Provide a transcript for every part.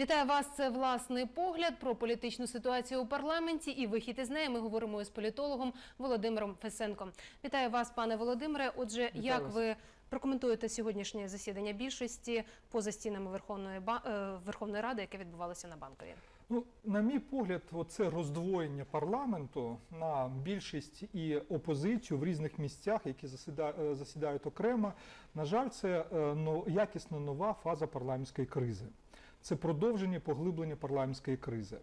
Вітаю вас. Це власний погляд про політичну ситуацію у парламенті і вихід із неї. Ми говоримо із політологом Володимиром Фесенком. Вітаю вас, пане Володимире. Отже, як вас. ви прокоментуєте сьогоднішнє засідання більшості поза стінами Верховної е, Верховної Ради, яке відбувалося на банковій? Ну, на мій погляд, це роздвоєння парламенту на більшість і опозицію в різних місцях, які е, засідають окремо. На жаль, це е, но- якісно нова фаза парламентської кризи. Це продовження поглиблення парламентської кризи.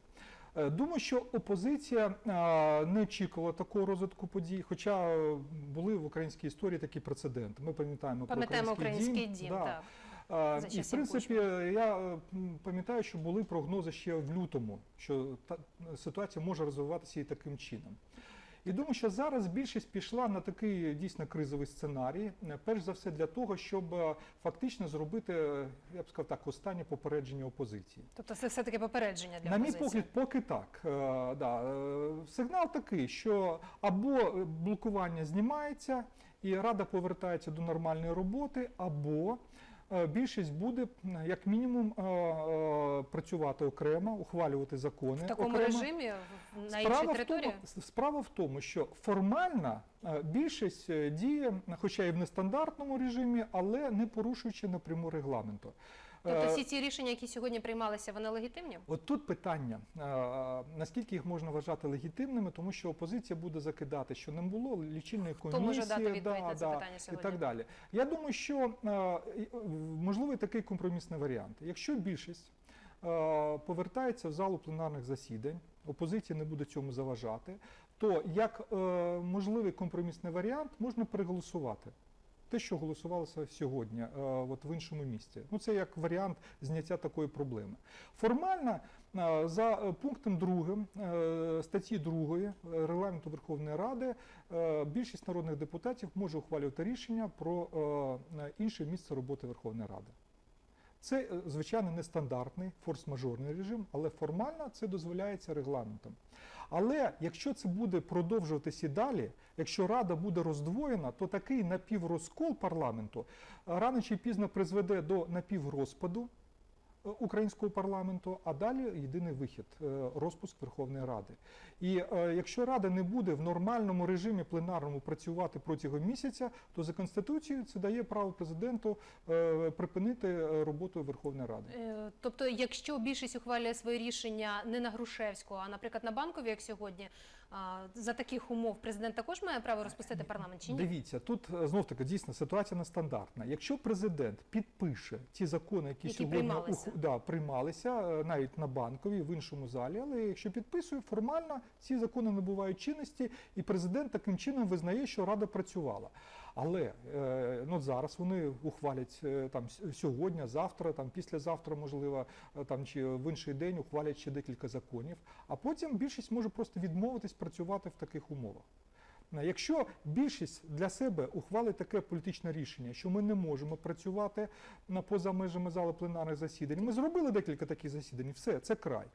Е, Думаю, що опозиція е, не очікувала такого розвитку подій, хоча е, були в українській історії такі прецеденти. Ми пам'ятаємо про Пам'ятаємо український дім. Да. Так. А, І в принципі, я пам'ятаю, що були прогнози ще в лютому, що та ситуація може розвиватися і таким чином. І думаю, що зараз більшість пішла на такий дійсно кризовий сценарій. е, Перш за все для того, щоб е, фактично зробити, е, я б сказав так, останнє попередження опозиції. Тобто, це все таки попередження для На мій опозиції. погляд, поки так. Да, сигнал такий, що або блокування знімається і рада повертається до нормальної роботи, або більшість буде як мінімум е, е, працювати окремо, ухвалювати закони. в такому окремо. режимі на іншій Справа в, тому, справа в тому, що формально е, більшість е, діє, хоча і в нестандартному режимі, але не порушуючи напряму регламенту. Тобто, Е, всі ці рішення, які сьогодні приймалися, вони легітимні? От тут питання, е, наскільки їх можна вважати легітимними, тому що опозиція буде закидати, що не було лічильної комісії, може дати відповідь на це питання і так далі. Я думаю, що е, е, можливий такий компромісний варіант. Якщо більшість е, повертається в залу пленарних засідань, опозиція не буде цьому заважати, то як е, можливий компромісний варіант можна переголосувати. Те, що голосувалося сьогодні, е, от в іншому місці. Ну це як варіант зняття такої проблеми. Формально е, за пунктом 2 е, статті 2 регламенту Верховної Ради більшість народних депутатів може ухвалювати рішення про інше місце роботи Верховної Ради. Це, е, звичайно, нестандартний форс-мажорний режим, але формально це дозволяється регламентом. Але якщо це буде продовжуватися і далі, якщо рада буде роздвоєна, то такий напіврозкол парламенту е, рано чи пізно призведе до напіврозпаду українського парламенту, а далі єдиний вихід е, розпуск Верховної Ради. І е, якщо рада не буде в нормальному режимі пленарному працювати протягом місяця, то за конституцією це дає право президенту е, припинити роботу Верховної Ради. Тобто, якщо більшість ухвалює свої рішення не на Грушевського, а наприклад на банковій, як сьогодні, за таких умов президент також має право розпустити парламент чи ні? Дивіться, тут е, знов таки дійсно ситуація нестандартна. Якщо президент підпише ті закони, які, Які сьогодні приймалися. ух- да, приймалися е, навіть на банковій, в іншому залі, але якщо підписує, формально ці закони набувають чинності, і президент таким чином визнає, що рада працювала. Але е, ну зараз вони ухвалять е, там сьогодні, завтра, там післязавтра, можливо, е, там чи в інший день ухвалять ще декілька законів. А потім більшість може просто відмовитись працювати в таких умовах. Якщо більшість для себе ухвалить таке політичне рішення, що ми не можемо працювати поза межами зали пленарних засідань, ми зробили декілька таких засідань, все, це край.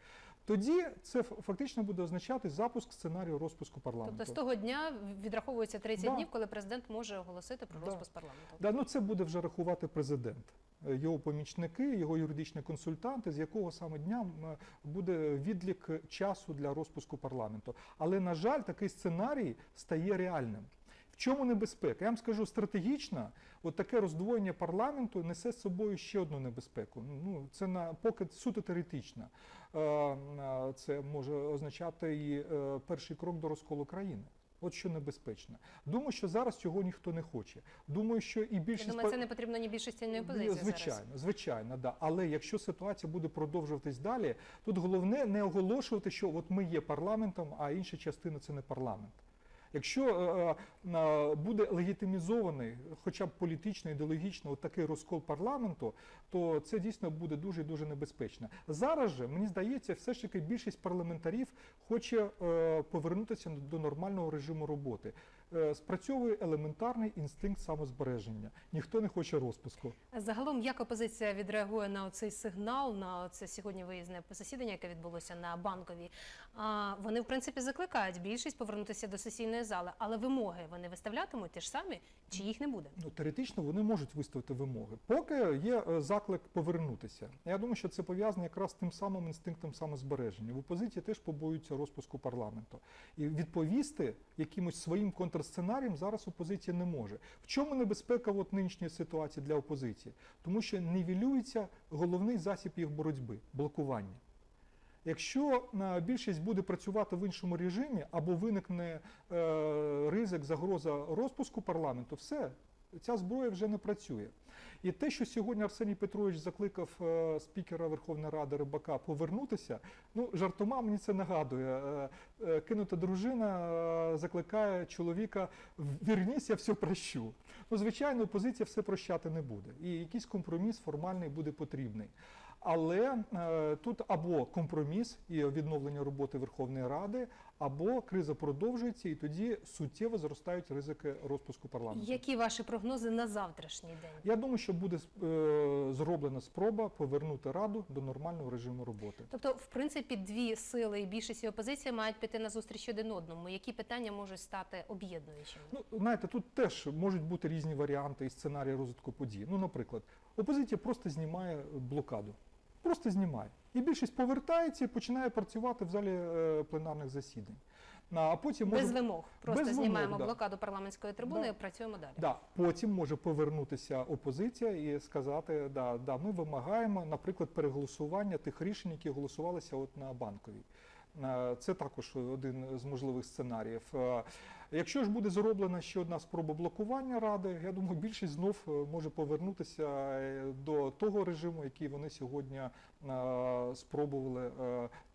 Тоді це фактично буде означати запуск сценарію розпуску парламенту. Тобто з того дня відраховується 30 Да. днів, коли президент може оголосити про Да. розпуск парламенту. Да, ну це буде вже рахувати президент, е, його помічники, його юридичні консультанти, з якого саме дня буде відлік часу для розпуску парламенту. Але на жаль, такий сценарій стає реальним. В чому небезпека? Я вам скажу стратегічно, от таке роздвоєння парламенту несе з собою ще одну небезпеку. Ну це на поки суто теоретично. Е, е, Це може означати і е, перший крок до розколу країни. От що небезпечно. Думаю, що зараз цього ніхто не хоче. Думаю, що і Я більшість думаю, це не потрібно ні більшості, ні опозиції Ну, звичайно, зараз. звичайно, да. Але якщо ситуація буде продовжуватись далі, тут головне не оголошувати, що от ми є парламентом, а інша частина це не парламент. Якщо е, е, е, буде легітимізований, хоча б політично, ідеологічно, такий розкол парламенту, то це дійсно буде дуже дуже небезпечно. Зараз же мені здається, все ж таки більшість парламентарів хоче повернутися до нормального режиму роботи. Е, спрацьовує елементарний інстинкт самозбереження. Ніхто не хоче розпуску. Загалом, як опозиція відреагує на цей сигнал, на це сьогодні виїзне засідання, яке відбулося на банковій? А вони в принципі закликають більшість повернутися до сесійної зали, але вимоги вони виставлятимуть ті ж самі, чи їх не буде? Ну, теоретично вони можуть виставити вимоги. Поки є е, заклик повернутися. Я думаю, що це пов'язано якраз з тим самим інстинктом самозбереження. В опозиції теж побоюються розпуску парламенту. І відповісти якимось своїм контрсценарієм зараз опозиція не може. В чому небезпека от нинішньої ситуації для опозиції? Тому що нівелюється головний засіб їх боротьби блокування. Якщо е, більшість буде працювати в іншому режимі або виникне е, ризик, загроза розпуску парламенту, все, ця зброя вже не працює. І те, що сьогодні Арсеній Петрович закликав е, спікера Верховної Ради Рибака повернутися, ну жартома мені це нагадує. Е, е, кинута дружина закликає чоловіка «Вернісь, я все прощу. Ну, звичайно, опозиція все прощати не буде. І якийсь компроміс формальний буде потрібний. Але е, тут або компроміс і відновлення роботи Верховної Ради, або криза продовжується, і тоді суттєво зростають ризики розпуску парламенту. Які ваші прогнози на завтрашній день? Я думаю, що буде е, зроблена спроба повернути раду до нормального режиму роботи. Тобто, в принципі, дві сили і більшість і опозиція мають піти на зустріч один одному. Які питання можуть стати об'єднуючими? Ну, знаєте, тут теж можуть бути різні варіанти і сценарії розвитку подій. Ну, наприклад, опозиція просто знімає блокаду. Просто знімає. І більшість повертається і починає працювати в залі е, пленарних засідань. А потім може... Без вимог. Просто Без вимог, знімаємо да. блокаду парламентської трибуни Да. і працюємо далі. Да, потім може повернутися опозиція і сказати, да, да, ми вимагаємо, наприклад, переголосування тих рішень, які голосувалися от на банковій. Е, Це також один з можливих сценаріїв. Якщо ж буде зроблена ще одна спроба блокування ради, я думаю, більшість знов е, може повернутися е, до того режиму, який вони сьогодні е, спробували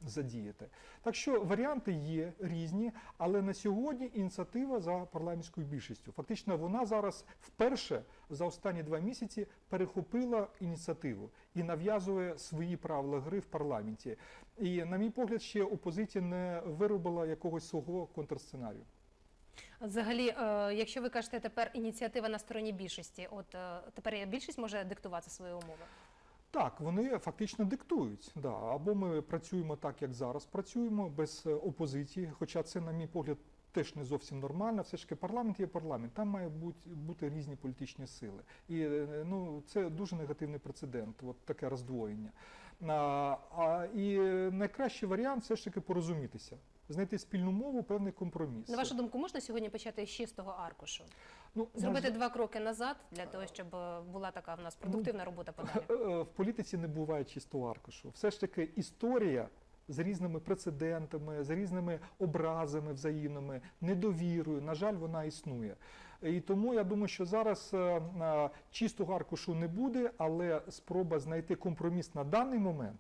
задіяти. Так що варіанти є різні, але на сьогодні ініціатива за парламентською більшістю. Фактично, вона зараз вперше за останні два місяці перехопила ініціативу і нав'язує свої правила гри в парламенті. І, на мій погляд, ще опозиція не виробила якогось свого контрсценарію. Взагалі, е, якщо ви кажете тепер ініціатива на стороні більшості, от е, тепер більшість може диктувати свої умови. Так, вони фактично диктують. Да. Або ми працюємо так, як зараз працюємо, без е, опозиції. Хоча це, на мій погляд, теж не зовсім нормально. Все ж таки парламент є парламент. Там мають бути, бути різні політичні сили. І ну, це дуже негативний прецедент, от таке роздвоєння. А, а, і найкращий варіант все ж таки порозумітися, знайти спільну мову, певний компроміс. На вашу думку, можна сьогодні почати з чистого аркушу? ну, Зробити два кроки назад для того, щоб е, була така в нас продуктивна робота подалі. Е, В політиці не буває чистого аркушу. Все ж таки історія з різними прецедентами, з різними образами взаємними, недовірою, на жаль, вона існує. І тому я думаю, що зараз е, е, чистого аркушу не буде, але спроба знайти компроміс на даний момент.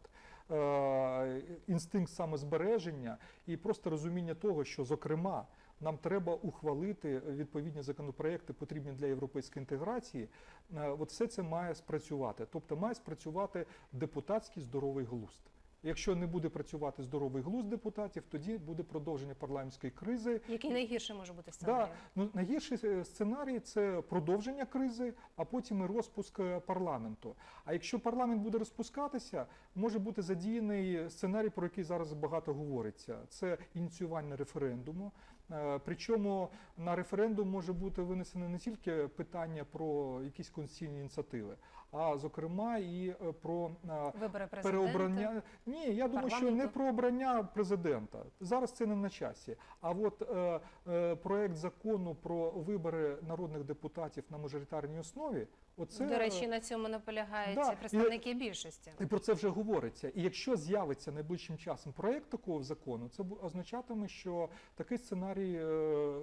Е, Інстинкт самозбереження і просто розуміння того, що зокрема нам треба ухвалити відповідні законопроекти, потрібні для європейської інтеграції. Е, От все це має спрацювати. Тобто має спрацювати депутатський здоровий глузд. Якщо не буде працювати здоровий глузд депутатів, тоді буде продовження парламентської кризи. Який найгірше може бути Да, ну, найгірший е, сценарій це продовження кризи, а потім і розпуск е, парламенту. А якщо парламент буде розпускатися, може бути задіяний сценарій, про який зараз багато говориться. Це ініціювання референдуму. Е, Причому на референдум може бути винесено не тільки питання про якісь конституційні ініціативи, а зокрема і е, про е, Вибори переобрання. Ні, я думаю, що не про обрання президента. Зараз це не на часі. А от е, е, проект закону про вибори народних депутатів на мажоритарній основі, оце До речі, на цьому наполягають Да, представники більшості. і про це вже говориться. І якщо з'явиться найближчим часом проект такого закону, це означатиме, що такий сценарій е,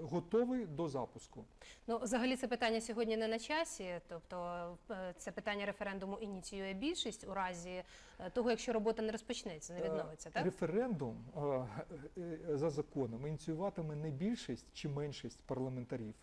готовий до запуску. Ну, взагалі, це питання сьогодні не на часі. Тобто, е, це питання референдуму ініціює більшість у разі е, того, якщо робота не розпочнеться, не відновиться, так? Референдум за законом ініціюватиме не більшість чи меншість парламентарів.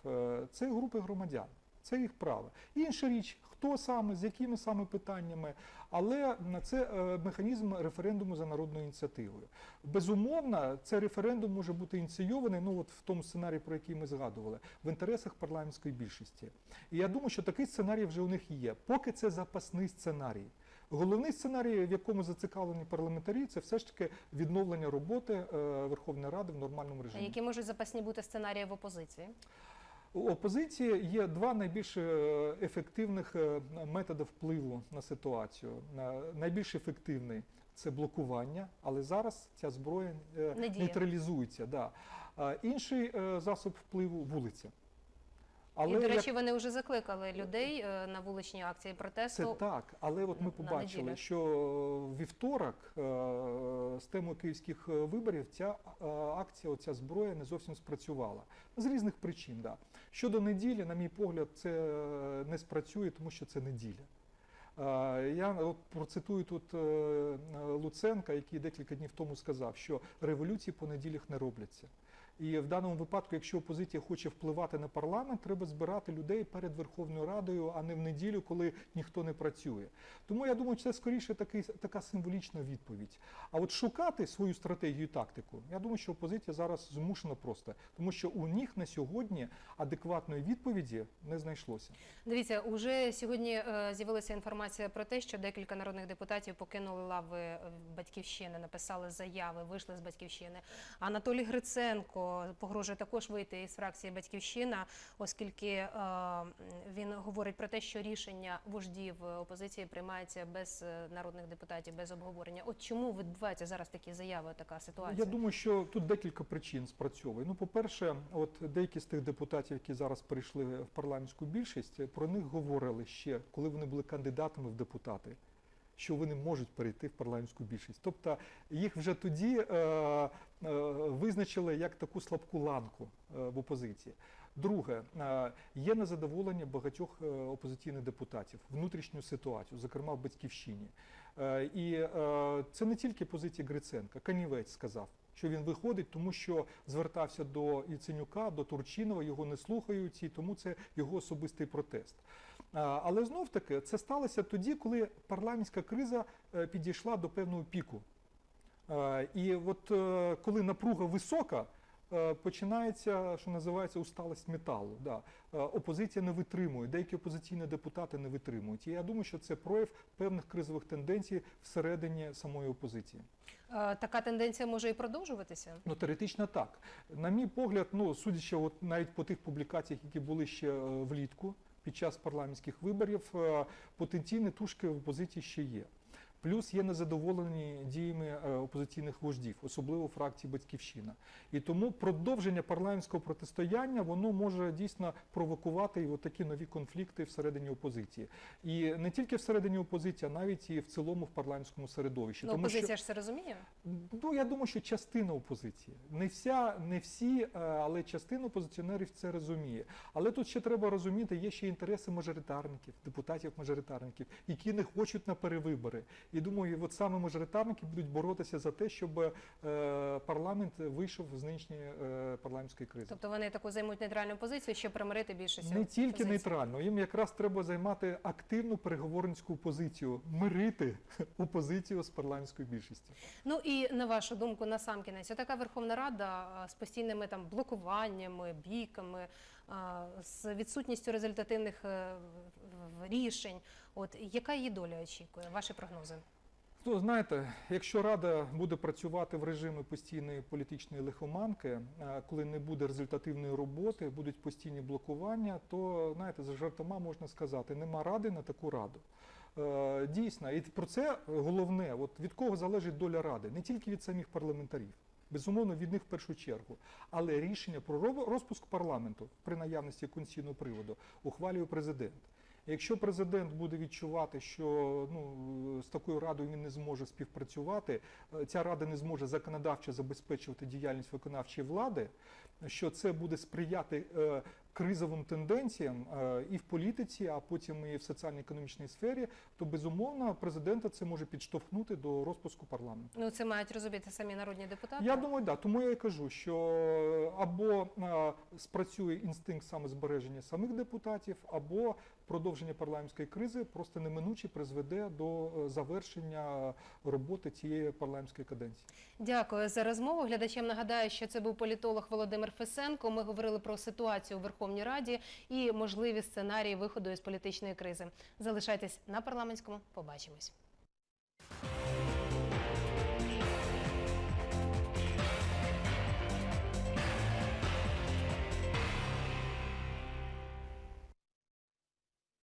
Це групи громадян. Це їх право. Інша річ, хто саме, з якими саме питаннями, але це е, механізм референдуму за народною ініціативою. Безумовно, цей референдум може бути ініційований, ну от в тому сценарії, про який ми згадували, в інтересах парламентської більшості. І я думаю, що такий сценарій вже у них є. Поки це запасний сценарій. Головний сценарій, в якому зацікавлені парламентарі, це все ж таки відновлення роботи е, Верховної Ради в нормальному режимі. які можуть запасні бути сценарії в опозиції? У опозиції є два найбільш е, ефективних е, методи впливу на ситуацію. Е, Найбільш ефективний це блокування, але зараз ця зброя Надія. Нейтралізується. Да. Інший засоб впливу вулиця. Але і, до як- речі, вони вже закликали людей е, на вуличні акції протесту. це так, але от ми побачили, що вівторок е, з темою київських е, виборів ця акція, оця зброя не зовсім спрацювала з різних причин. Да. Щодо неділі, на мій погляд, це не спрацює, тому що це неділя. Я от процитую тут Луценка, який декілька днів тому сказав, що революції по неділях не робляться. І в даному випадку, якщо опозиція хоче впливати на парламент, треба збирати людей перед Верховною Радою, а не в неділю, коли ніхто не працює. Тому я думаю, це скоріше такий, така символічна відповідь. А от шукати свою стратегію і тактику, я думаю, що опозиція зараз змушена просто, тому що у них на сьогодні адекватної відповіді не знайшлося. Дивіться, уже сьогодні е, з'явилася інформація про те, що декілька народних депутатів покинули лави е, батьківщини, написали заяви, вийшли з батьківщини. Анатолій Гриценко погрожує також вийти із фракції Батьківщина, оскільки е, він говорить про те, що рішення вождів опозиції приймається без е, народних депутатів, без обговорення. От чому відбуваються зараз такі заяви, така ситуація? Я думаю, що тут декілька причин спрацьовує. Ну, по-перше, от деякі з тих депутатів, які зараз перейшли в парламентську більшість, про них говорили ще, коли вони були кандидатами в депутати. Що вони можуть перейти в парламентську більшість, тобто їх вже тоді е, е, визначили як таку слабку ланку е, в опозиції. Друге, е, є незадоволення багатьох е, опозиційних депутатів, внутрішню ситуацію, зокрема в батьківщині. Е, І е, це не тільки позиція Гриценка. Канівець сказав, що він виходить, тому що звертався до Яценюка, до Турчинова, його не слухають, і тому це його особистий протест. Але знов таки це сталося тоді, коли парламентська криза е, підійшла до певного піку. І от е, коли напруга висока, починається, що називається, усталость металу. Да. Е, Опозиція не витримує, деякі опозиційні депутати не витримують. І я думаю, що це прояв певних кризових тенденцій всередині самої опозиції. Е, Така тенденція може і продовжуватися. Ну, теоретично так. На мій погляд, ну, судячи от навіть по тих публікаціях, які були ще е, влітку під час парламентських виборів, е, потенційні тушки в опозиції ще є. Плюс є незадоволені діями е, опозиційних вождів, особливо фракції Батьківщина. І тому продовження парламентського протистояння воно може дійсно провокувати і такі нові конфлікти всередині опозиції. І не тільки всередині опозиції, а навіть і в цілому в парламентському середовищі. Ну, Тому що- опозиція ж це розуміє. Ну, я думаю, що частина опозиції. Не вся, не всі, е, але частина опозиціонерів це розуміє. Але тут ще треба розуміти, є ще інтереси мажоритарників, депутатів-мажоритарників, які не хочуть на перевибори. І думаю, от саме мажоритарники будуть боротися за те, щоб е, парламент вийшов з нинішньої е, парламентської кризи. Тобто вони таку займуть нейтральну позицію, щоб примирити більшість. Не тільки опозиції. нейтрально, їм якраз треба займати активну переговорницьку позицію, мирити опозицію з парламентською більшістю. Ну і на вашу думку, на сам кінець, така Верховна Рада з постійними там блокуваннями, бійками, з відсутністю результативних е, рішень. От яка її доля очікує? Ваші прогнози? Ну, знаєте, якщо Рада буде працювати в режимі постійної політичної лихоманки, е, коли не буде результативної роботи, будуть постійні блокування, то знаєте, за жартома можна сказати, нема ради на таку раду. Е, Дійсно, і про це головне, от від кого залежить доля ради, не тільки від самих парламентарів. Безумовно, від них в першу чергу. Але рішення про розпуск парламенту при наявності конституційного приводу ухвалює президент. Якщо президент буде відчувати, що ну, з такою радою він не зможе співпрацювати, е, ця рада не зможе законодавчо забезпечувати діяльність виконавчої влади, що це буде сприяти е, кризовим тенденціям е, і в політиці, а потім і в соціально-економічній сфері, то безумовно президента це може підштовхнути до розпуску парламенту. Ну це мають розуміти самі народні депутати. Я думаю, да. Тому я і кажу, що або е, спрацює інстинкт самозбереження самих депутатів, або продовження парламентської кризи просто неминуче призведе до е, завершення роботи цієї парламентської каденції. Дякую за розмову. Глядачам нагадаю, що це був політолог Володимир Фесенко. Ми говорили про ситуацію у Верховній Раді і можливі сценарії виходу із політичної кризи. Залишайтесь на парламентському. Побачимось.